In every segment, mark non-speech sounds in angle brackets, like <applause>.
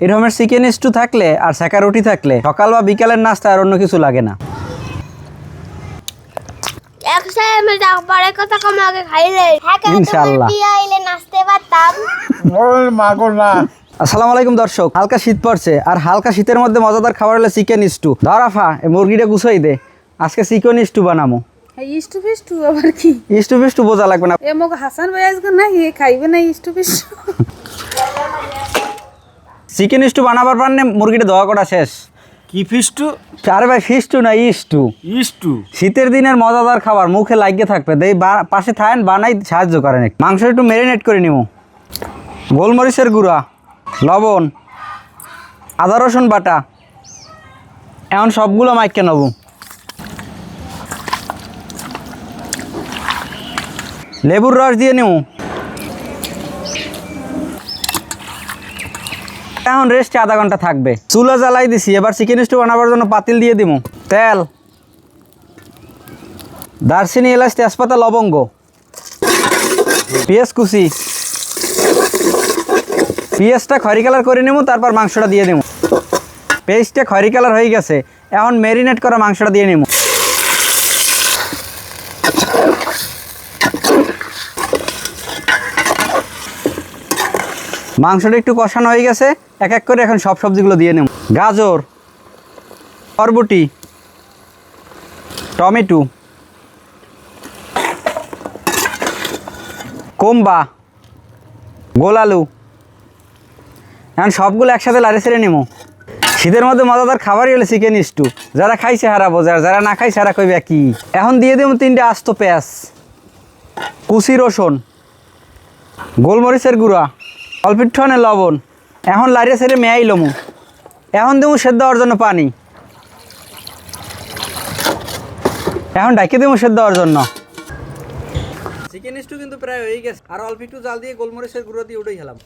এরকমের chicken stew থাকলে আর সেকা রুটি থাকলে সকাল বা বিকালের নাস্তা আর অন্য কিছু লাগে না। হ্যাঁ না। আসসালামু আলাইকুম দর্শক হালকা শীত পড়ছে আর হালকা শীতের মধ্যে মজাদার খাবার হলো চিকেন স্টু ধরাফা মুরগিটা গুছাই দে আজকে চিকেন স্টু বানামো। ইস্টু ফিস্টু আবার কি? স্টু ফিস্টু বোঝা লাগবে না। এ মোক হাসান ভাই আজকে না খাইবে না ইস্টু ফিস্টু <laughs> চিকেন স্টু বানাবার পারলে মুরগিটা দোয়া করা শেষ। কি ফিস্টু আরে ভাই ফিস্টু না ইস্টু ইস্টু শীতের দিনের মজাদার খাবার মুখে লাগিয়ে থাকবে। দেই পাশে থাকেন বানাই সাহায্য করেন। মাংস একটু ম্যারিনেট করে নিব গোলমরিচের গুঁড়া লবণ আদা রসুন বাটা। এখন সবগুলো মাইকে নেব। লেবুর রস দিয়ে নেব এখন রেস্টে আধা ঘণ্টা থাকবে। চুলা জ্বালাই দিছি, এবার চিকেন স্টু বানাবার জন্য পাতিল দিয়ে দিব তেল। দারচিনি, এলাচ, তেজপাতা, লবঙ্গ। পেঁয়াজ কুচি। পেঁয়াজটা খয়রি কালার করে নেব তারপর মাংসটা দিয়ে দেবো পেস্টটা খয়রি কালার হয়ে গেছে, এখন ম্যারিনেট করা মাংসটা দিয়ে নেব মাংসটা একটু কষানো হয়ে গেছে, এক এক করে এখন সব সবজিগুলো দিয়ে নেব। গাজর, বরবটি, টমেটো কোম্বা গোল আলু। এখন সবগুলো একসাথে লাড়ে ছেড়ে নেব। শীতের মধ্যে মজাদার খাবারই হলো চিকেন স্টু। যারা খাইছে হারা যারা যারা না খাইছে হারা কইবে কি? এখন দিয়ে দেবো তিনটে আস্ত পেঁয়াজ, কুচি রসুন, গোলমরিচের গুঁড়া অল্প একটুখানে লবণ। এখন লাড়িয়ে ছেড়ে মেয়াই লমু। এখন দেবো সেদ্ধ হওয়ার জন্য পানি। এখন ডাকিয়ে দেবো সেদ্ধ হওয়ার জন্য। চিকেন স্টু কিন্তু প্রায় হয়ে গেছে। আর অল্প একটু জাল দিয়ে গোলমরিচের গুঁড়ো দিয়ে উঠেই খেলাম।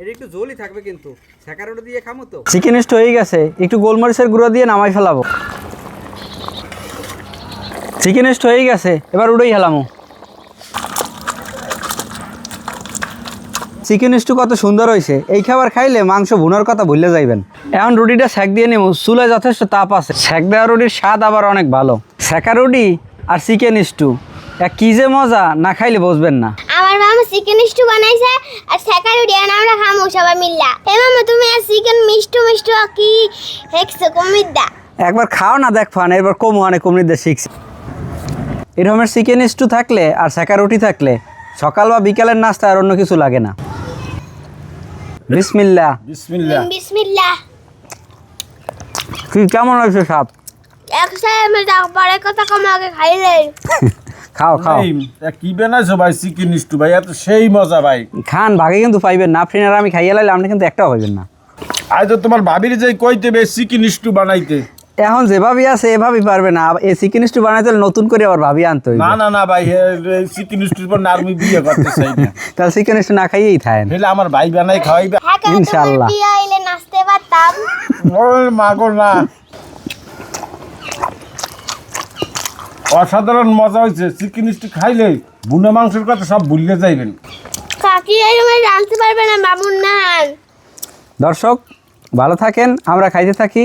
এটা একটু জলই থাকবে কিন্তু। শেখার ওটা দিয়ে খামো তো। চিকেন স্টু হয়ে গেছে। একটু গোলমরিচের গুঁড়ো দিয়ে নামাই ফেলাবো। চিকেন স্টু হয়ে গেছে। এবার উড়েই হেলামো চিকেন স্টু কত সুন্দর হয়েছে এই খাবার খাইলে মাংস ভুনার কথা ভুলে যাইবেন। এখন রুটিটা সেক দিয়ে নেব চুলে যথেষ্ট তাপ আছে। সেক দেওয়া রুটির স্বাদ আবার অনেক ভালো। সেকা রুটি আর চিকেন স্টু কি যে মজা না খাইলে বুঝবেন না। আমার মামা চিকেন স্টু বানাইছে আর সেকারি ডিয়ান আমরা খামু সবাই মিল্লা। হে মামা তুমি আর চিকেন মিষ্টু মিষ্টু কি হেক্সো কমিদা একবার খাও না দেখ ফান এবার কমু অনেক কমনিদের শিখছি। এরকমের চিকেন স্টু থাকলে আর সেকা রুটি থাকলে সকাল বা বিকালের নাস্তা আর অন্য কিছু লাগে না। বিসমিল্লা বিসমিল্লাহ। বিসমিল্লাহ। কি কেমন হয়েছে সাপ আমি পরে কথা কম আগে খাইলে <laughs> খাও খাও। কি বানাইছো ভাই? চিকেন স্টু ভাই এত সেই মজা ভাই। খান ভাগে কিন্তু পাইবেন না। আমি খাইয়ে লাইলে আপনি কিন্তু একটাও পাইবেন না। আজ তো তোমার ভাবির যে কইতে বে চিকেন স্টু বানাইতে। এখন যেভাবেই আছে এভাবেই পারবে না। এই চিকেন স্টু বানাইতে হলে নতুন করে আবার ভাবি আনতে হইবে। না না না ভাই চিকেন স্টুর পর না আমি বিয়ে করতে চাই না। <laughs> তাহলে চিকেন স্টু না খাইয়েই থাকেন। হেলে আমার ভাই বানাই খাওয়াইবে। ইনশাআল্লাহ। বিয়ে আইলে নাচতে পারতাম। ওই মাগো না। অসাধারণ মজা হয়েছে চিকেন স্টু খাইলে বুনা মাংসের কথা সব ভুলে যাইবেন। কাকি এরকম জানতে পারবে না মামুন নান দর্শক ভালো থাকেন আমরা খাইতে থাকি।